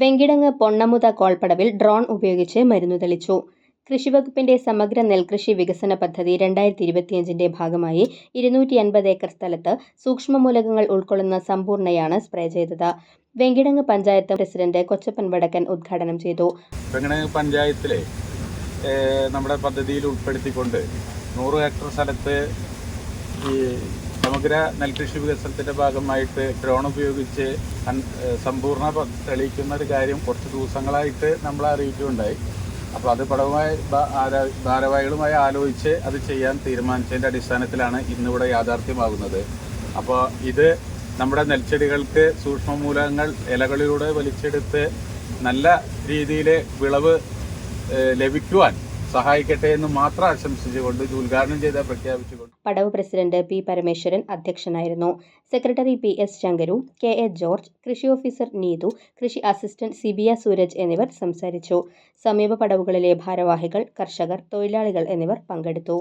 Venkitangu പൊണ്ണമുത കോൾപ്പടവിൽ drone ഉപയോഗിച്ച് മരുന്നു തെളിച്ചു. കൃഷിവകുപ്പിന്റെ സമഗ്ര നെൽകൃഷി വികസന പദ്ധതി രണ്ടായിരത്തി ഇരുപത്തിയഞ്ചിന്റെ ഭാഗമായി ഇരുന്നൂറ്റി അൻപത് ഏക്കർ സ്ഥലത്ത് സൂക്ഷ്മമൂലകങ്ങൾ ഉൾക്കൊള്ളുന്ന സമ്പൂർണയാണ് സ്പ്രേ ചെയ്തത്. വെങ്കിടങ്ങ് പഞ്ചായത്ത് പ്രസിഡന്റ് കൊച്ചപ്പൻ വടക്കൻ ഉദ്ഘാടനം ചെയ്തു. വെങ്കിടങ്ങ് പഞ്ചായത്തിലെ നമ്മുടെ പദ്ധതിയിൽ ഉൾപ്പെടുത്തിക്കൊണ്ട് നൂറ് ഹെക്ടർ സ്ഥലത്ത് ഈ സമഗ്ര നെൽകൃഷി വികസനത്തിന്റെ ഭാഗമായിട്ട് ഡ്രോൺ ഉപയോഗിച്ച് സമ്പൂർണ തെളിയിക്കുന്ന ഒരു കാര്യം കുറച്ച് ദിവസങ്ങളായിട്ട് നമ്മൾ അറിയിക്കുകയുണ്ടായി. അപ്പോൾ അത് പടവുമായി ഭാരവാഹികളുമായി ആലോചിച്ച് അത് ചെയ്യാൻ തീരുമാനിച്ചതിന്റെ അടിസ്ഥാനത്തിലാണ് ഇന്നിവിടെ യാഥാർത്ഥ്യമാകുന്നത്. അപ്പോൾ ഇത് നമ്മുടെ നെൽച്ചെടികൾക്ക് സൂക്ഷ്മമൂലകങ്ങൾ ഇലകളിലൂടെ വലിച്ചെടുത്ത് നല്ല രീതിയിൽ വിളവ് ലഭിക്കുവാൻ സഹായിക്കട്ടെ എന്ന് മാത്രം ആശംസിച്ചുകൊണ്ട് ഇത് ഉദ്ഘാടനം ചെയ്ത പ്രഖ്യാപിച്ചുകൊണ്ട് പടവ് പ്രസിഡന്റ് പി പരമേശ്വരൻ അധ്യക്ഷനായിരുന്നു. Secretary P S Sankaru K A George കൃഷി ഓഫീസർ നീതു കൃഷി അസിസ്റ്റന്റ് സിബിയ സൂരജ് എന്നിവർ സംസാരിച്ചു. സമീപ പടവുകളിലെ ഭാരവാഹികൾ കർഷകർ തൊഴിലാളികൾ എന്നിവർ പങ്കെടുത്തു.